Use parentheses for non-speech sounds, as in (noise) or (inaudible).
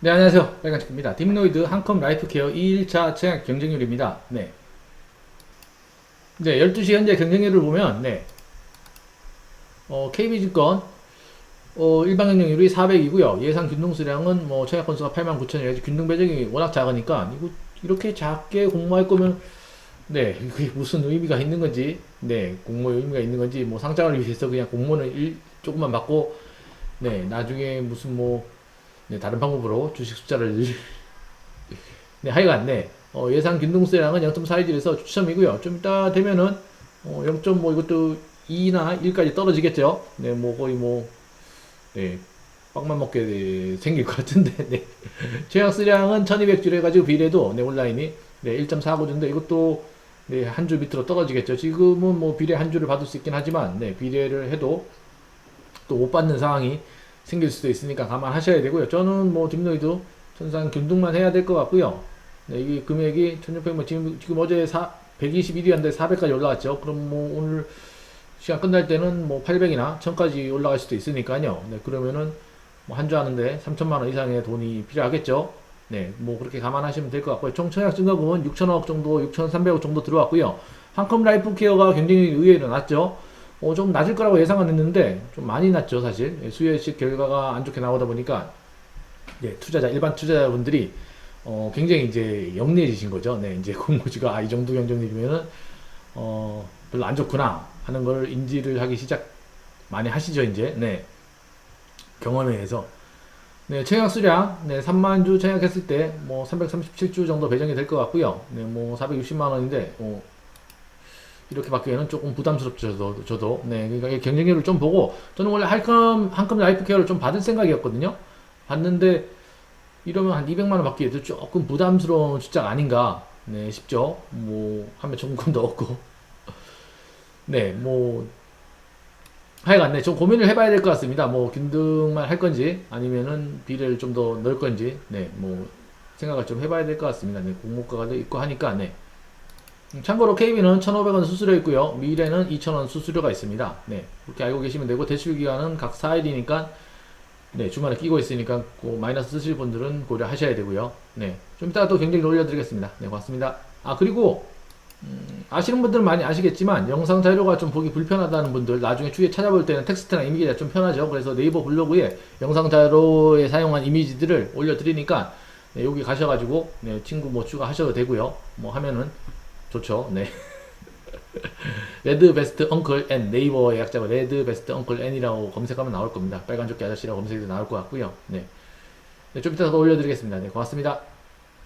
네, 안녕하세요. 빨간색입니다. 딥노이드 한컴 라이프 케어 2일차 청약 경쟁률입니다. 네. 네, 12시 현재 경쟁률을 보면, 네. 어, KB증권, 어, 일반 경쟁률이 400이고요. 예상 균등 수량은 뭐 청약 건수가 8만 9천이라서 균등 배정이 워낙 작으니까, 이거 이렇게 작게 공모할 거면, 네, 그게 무슨 의미가 있는 건지, 네, 공모의 의미가 있는 건지, 뭐 상장을 위해서 그냥 공모는 일, 조금만 받고, 네, 나중에 무슨 뭐, 네, 다른 방법으로 주식 숫자를 늘- 네, 하여간 네, 어, 예상 균등수량은 0.41에서 추첨이고요. 좀 이따 되면은 어, 0.뭐 이것도 2나 1까지 떨어지겠죠. 네, 뭐 거의 뭐 네, 빵만 먹게 네, 생길 것 같은데 (laughs) 네. 최악 수량은 1200줄 해가지고 비례도 네, 온라인이 네, 1.49 정도 이것도 네, 한줄 밑으로 떨어지겠죠. 지금은 뭐 비례 한 줄을 받을 수 있긴 하지만 네, 비례를 해도 또 못 받는 상황이 생길 수도 있으니까 감안하셔야 되고요. 저는 뭐 딥노이드 전상 균등만 해야 될 것 같고요. 네, 이게 금액이 1600뭐 지금 지금 어제 4, 121위였는데 400까지 올라갔죠. 그럼 뭐 오늘 시간 끝날 때는 뭐 800이나 1000까지 올라갈 수도 있으니까요. 네, 그러면은 뭐 한주 하는데 3천만 원 이상의 돈이 필요하겠죠. 네, 뭐 그렇게 감안하시면 될 것 같고요. 총 청약 증가금은 6천억 정도, 6,300억 정도 들어왔고요. 한컴 라이프 케어가 굉장히 의외로 낮죠. 어, 좀 낮을 거라고 예상은 했는데 좀 많이 낮죠 사실. 예, 수혜식 결과가 안 좋게 나오다 보니까 예, 투자자 일반 투자자분들이 어, 굉장히 이제 영리해지신 거죠. 네 이제 공모주가 아, 이 정도 경쟁률이면은 어, 별로 안 좋구나 하는 걸 인지를 하기 시작 많이 하시죠 이제. 네. 경험에 의해서. 네 청약 수량. 네 3만 주 청약했을 때 뭐 337주 정도 배정이 될 것 같고요. 네뭐 460만 원인데 뭐 이렇게 받기에는 조금 부담스럽죠, 저도. 저도. 네, 그러니까 이 경쟁률을 좀 보고, 저는 원래 할컴, 한컴 라이프 케어를 좀 받을 생각이었거든요. 받는데, 이러면 한 200만원 받기에도 조금 부담스러운 숫자가 아닌가, 네, 싶죠. 뭐, 하면 조금도 없고. (laughs) 네, 뭐, 하여간, 네, 좀 고민을 해봐야 될 것 같습니다. 뭐, 균등만 할 건지, 아니면은 비례를 좀 더 넣을 건지, 네, 뭐, 생각을 좀 해봐야 될 것 같습니다. 네, 공모가도 있고 하니까, 네. 참고로 KB는 1,500원 수수료 있고요. 미래는 2,000원 수수료가 있습니다. 네. 그렇게 알고 계시면 되고 대출 기간은 각 4일이니까 네, 주말에 끼고 있으니까 그 마이너스 쓰실 분들은 고려하셔야 되고요. 네. 좀 이따가 또 경쟁 올려 드리겠습니다. 네, 고맙습니다. 아, 그리고 음, 아시는 분들은 많이 아시겠지만 영상 자료가 좀 보기 불편하다는 분들 나중에 추후에 찾아볼 때는 텍스트나 이미지가 좀 편하죠. 그래서 네이버 블로그에 영상 자료에 사용한 이미지들을 올려 드리니까 네, 여기 가셔가지고 네, 친구 뭐 추가하셔도 되고요. 뭐 하면은 좋죠. 네. 레드 베스트 엉클 N 네이버의 약자가 레드 베스트 엉클 N이라고 검색하면 나올 겁니다. 빨간 조끼 아저씨라고 검색해도 나올 것 같고요. 네. 네, 좀 이따 더 올려드리겠습니다. 네, 고맙습니다.